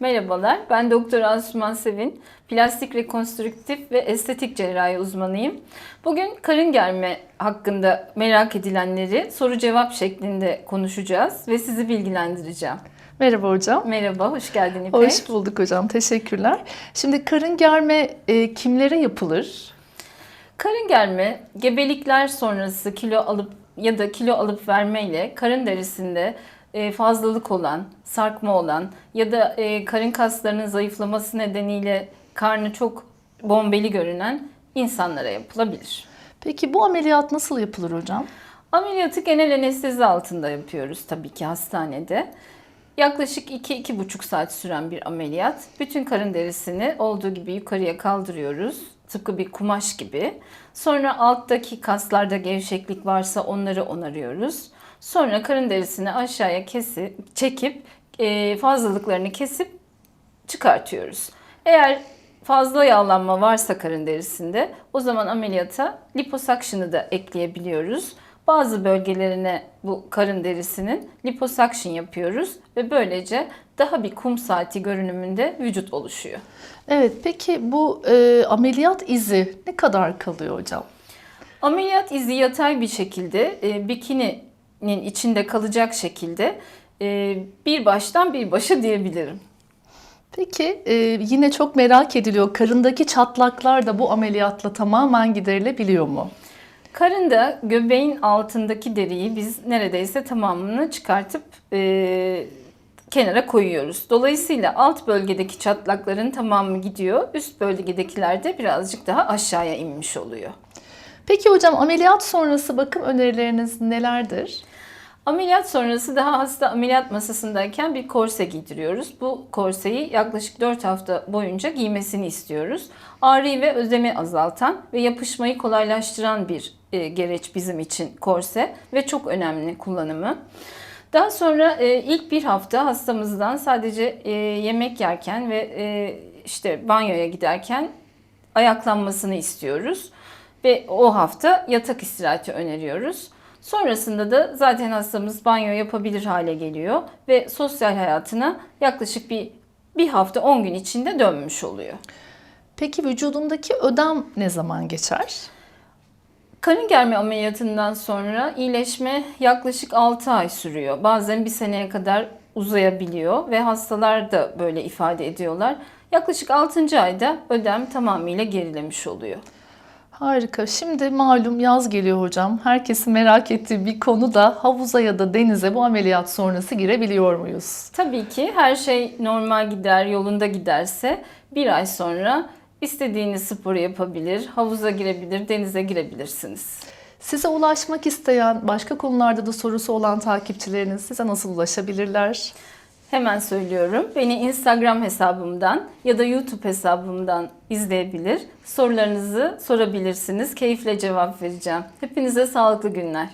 Merhabalar, ben Doktor Asuman Sevin. Plastik rekonstrüktif ve estetik cerrahi uzmanıyım. Bugün karın germe hakkında merak edilenleri soru cevap şeklinde konuşacağız ve sizi bilgilendireceğim. Merhaba hocam. Merhaba, hoş geldin İpek. Hoş bulduk hocam. Teşekkürler. Şimdi karın germe e, kimlere yapılır? Karın germe, gebelikler sonrası kilo alıp ya da kilo alıp vermeyle karın derisinde e, fazlalık olan, sarkma olan ya da e, karın kaslarının zayıflaması nedeniyle karnı çok bombeli görünen insanlara yapılabilir. Peki bu ameliyat nasıl yapılır hocam? Ameliyatı genel anestezi altında yapıyoruz tabii ki hastanede. Yaklaşık 2-2,5 saat süren bir ameliyat. Bütün karın derisini olduğu gibi yukarıya kaldırıyoruz. Tıpkı bir kumaş gibi. Sonra alttaki kaslarda gevşeklik varsa onları onarıyoruz. Sonra karın derisini aşağıya kesip, çekip e, fazlalıklarını kesip çıkartıyoruz. Eğer fazla yağlanma varsa karın derisinde o zaman ameliyata liposuction'ı da ekleyebiliyoruz. Bazı bölgelerine bu karın derisinin liposuction yapıyoruz ve böylece daha bir kum saati görünümünde vücut oluşuyor. Evet peki bu e, ameliyat izi ne kadar kalıyor hocam? Ameliyat izi yatay bir şekilde e, bikininin içinde kalacak şekilde e, bir baştan bir başa diyebilirim. Peki e, yine çok merak ediliyor. Karındaki çatlaklar da bu ameliyatla tamamen giderilebiliyor mu? Karında göbeğin altındaki deriyi biz neredeyse tamamını çıkartıp e, kenara koyuyoruz. Dolayısıyla alt bölgedeki çatlakların tamamı gidiyor. Üst bölgedekiler de birazcık daha aşağıya inmiş oluyor. Peki hocam ameliyat sonrası bakım önerileriniz nelerdir? Ameliyat sonrası daha hasta ameliyat masasındayken bir korse giydiriyoruz. Bu korseyi yaklaşık 4 hafta boyunca giymesini istiyoruz. Ağrıyı ve özemi azaltan ve yapışmayı kolaylaştıran bir e, gereç bizim için korse ve çok önemli kullanımı. Daha sonra e, ilk bir hafta hastamızdan sadece e, yemek yerken ve işte banyoya giderken ayaklanmasını istiyoruz. Ve o hafta yatak istirahati öneriyoruz. Sonrasında da zaten hastamız banyo yapabilir hale geliyor ve sosyal hayatına yaklaşık bir bir hafta 10 gün içinde dönmüş oluyor. Peki vücudundaki ödem ne zaman geçer? Karın germe ameliyatından sonra iyileşme yaklaşık 6 ay sürüyor. Bazen bir seneye kadar uzayabiliyor ve hastalar da böyle ifade ediyorlar. Yaklaşık 6. ayda ödem tamamıyla gerilemiş oluyor. Harika. Şimdi malum yaz geliyor hocam. Herkesin merak ettiği bir konu da havuza ya da denize bu ameliyat sonrası girebiliyor muyuz? Tabii ki her şey normal gider, yolunda giderse bir ay sonra istediğiniz sporu yapabilir, havuza girebilir, denize girebilirsiniz. Size ulaşmak isteyen, başka konularda da sorusu olan takipçileriniz size nasıl ulaşabilirler? Hemen söylüyorum. Beni Instagram hesabımdan ya da YouTube hesabımdan izleyebilir. Sorularınızı sorabilirsiniz. Keyifle cevap vereceğim. Hepinize sağlıklı günler.